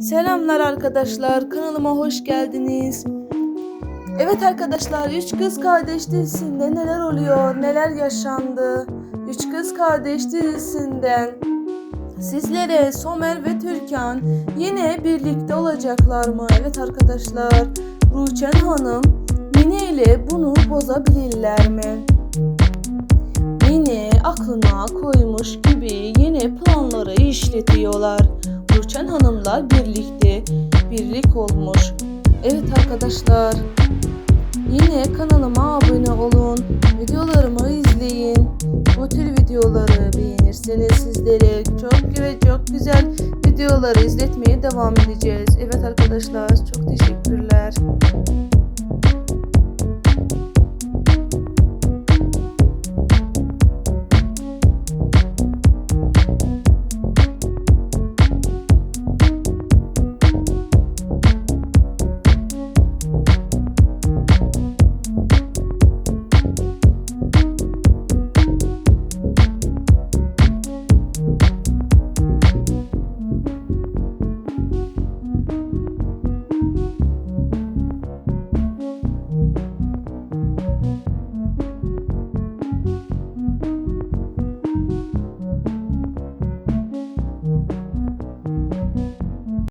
Selamlar arkadaşlar, kanalıma hoş geldiniz. Evet arkadaşlar, Üç Kız Kardeş dizisinde neler oluyor, neler yaşandı? Üç Kız Kardeş dizisinden sizlere Somer ve Türkan yine birlikte olacaklar mı? Evet arkadaşlar, Ruçen Hanım Mine ile bunu bozabilirler mi? Mine aklına koymuş gibi yeni planları işletiyorlar. Burçen Hanım'la birlikte birlik olmuş. Evet arkadaşlar yine kanalıma abone olun. Videolarımı izleyin. Bu tür videoları beğenirseniz sizlere çok ve çok güzel videoları izletmeye devam edeceğiz. Evet arkadaşlar çok teşekkürler.